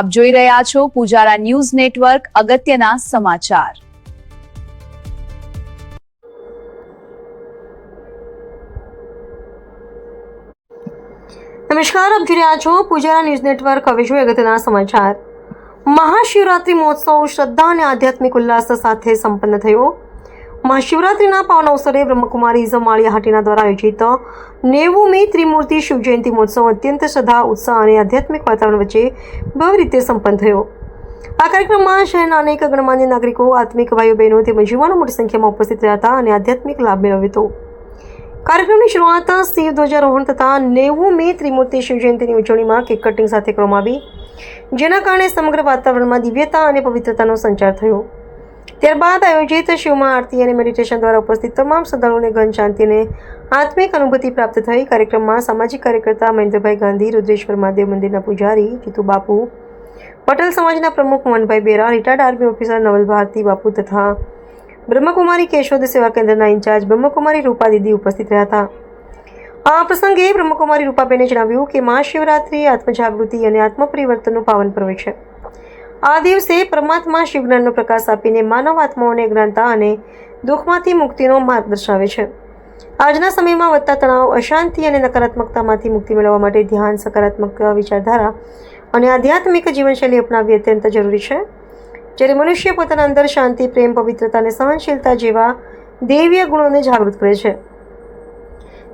આપ જોઈ રહ્યા છો પૂજારા ન્યૂઝ નેટવર્ક, અગત્યના સમાચાર. નમસ્કાર, આપ જોઈ રહ્યા છો પૂજારા ન્યૂઝ નેટવર્ક, હવે જોઈએ અગત્યના સમાચાર. મહાશિવરાત્રિ મહોત્સવ શ્રદ્ધા અને આધ્યાત્મિક ઉલ્લાસ સાથે સંપન્ન થયો. મહાશિવરાત્રિના પાવન અવસરે બ્રહ્મકુમારી માળિયા હાટીના દ્વારા આયોજિત નેવુમી ત્રિમૂર્તિ શિવજયંતિ મહોત્સવ અત્યંત શ્રદ્ધા, ઉત્સાહ અને આધ્યાત્મિક વાતાવરણ વચ્ચે ભવ્ય રીતે સંપન્ન થયો. આ કાર્યક્રમમાં શહેરના અનેક ગણમાન્ય નાગરિકો, આત્મિક ભાઈઓ, બહેનો તેમજ યુવાનો મોટી સંખ્યામાં ઉપસ્થિત રહ્યા હતા અને આધ્યાત્મિક લાભ મેળવ્યો હતો. કાર્યક્રમની શરૂઆત શિવ ધ્વજારોહણ તથા નેવું મે ત્રિમૂર્તિ શિવજયંતિની ઉજવણીમાં કેક કટિંગ સાથે કરવામાં આવી, જેના કારણે સમગ્ર વાતાવરણમાં દિવ્યતા અને પવિત્રતાનો સંચાર થયો. ત્યારબાદ આયોજિત શિવમાં આરતી અને મેડિટેશન દ્વારા ઉપસ્થિત તમામ શ્રદ્ધાળુઓને ઘન શાંતિ અને આત્મિક અનુભૂતિ પ્રાપ્ત થઈ. કાર્યક્રમમાં સામાજિક કાર્યકર્તા મહેન્દ્રભાઈ ગાંધી, રુદ્રેશ્વર મહાદેવ મંદિરના પૂજારી, જીતુ બાપુ, પટેલ સમાજના પ્રમુખ Mohanbhai Bera, retired army officer Naval Bharati Bapu તથા બ્રહ્મકુમારી કેશોદ સેવા કેન્દ્રના ઇન્ચાર્જ બ્રહ્મકુમારી રૂપા દીદી ઉપસ્થિત રહ્યા હતા. આ પ્રસંગે બ્રહ્મકુમારી રૂપાબેને જણાવ્યું કે મહાશિવરાત્રિ, આત્મજાગૃતિ અને આત્મપરિવર્તનનું પાવન પર્વ છે. આ દિવસે પરમાત્મા શિવજ્ઞાનનો પ્રકાશ આપીને માનવ આત્માઓને જ્ઞાનતા અને દુઃખમાંથી મુક્તિનો માર્ગ દર્શાવે છે. આજના સમયમાં વધતા તણાવ, અશાંતિ અને નકારાત્મકતામાંથી મુક્તિ મેળવવા માટે ધ્યાન, સકારાત્મક વિચારધારા અને આધ્યાત્મિક જીવનશૈલી અપનાવવી અત્યંત જરૂરી છે. જ્યારે મનુષ્ય પોતાના અંદર શાંતિ, પ્રેમ, પવિત્રતા અને સહનશીલતા જેવા દૈવીય ગુણોને જાગૃત કરે છે.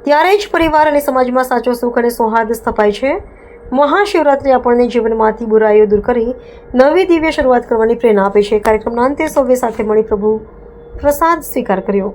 ત્યારે જ પરિવાર અને સમાજમાં સાચો સુખ અને સૌહાર્દ સ્થપાય છે. મહાશિવરાત્રિ આપણને જીવનમાંથી બુરાઈઓ દૂર કરી નવી દિવ્ય શરૂઆત કરવાની પ્રેરણા આપે છે. કાર્યક્રમના અંતે સૌએ સાથે મળી પ્રભુ પ્રસાદ સ્વીકાર કર્યો.